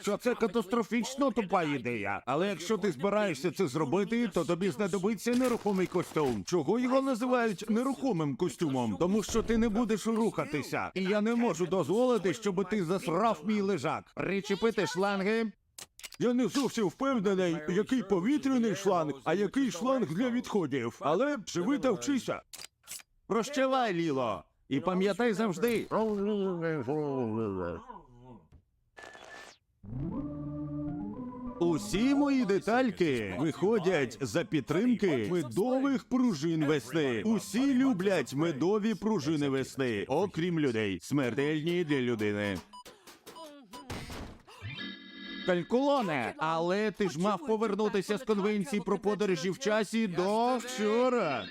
що це катастрофічно тупа ідея. Але якщо ти збираєшся це зробити, то тобі знадобиться нерухомий костюм. Чого його називають нерухомим костюмом? Тому що ти не будеш рухатися. І я не можу дозволити, щоб ти засрав мій лежак. Причепити шланги. Я не зовсім впевнений, який повітряний шланг, а який шланг для відходів. Але живи та вчися. Прощавай, Ліло, і пам'ятай завжди. Усі мої детальки виходять за підтримки медових пружин весни. Усі люблять медові пружини весни, окрім людей, смертельні для людини. Калькулоне, але ти ж мав повернутися з конвенції про подорожі в часі до вчора.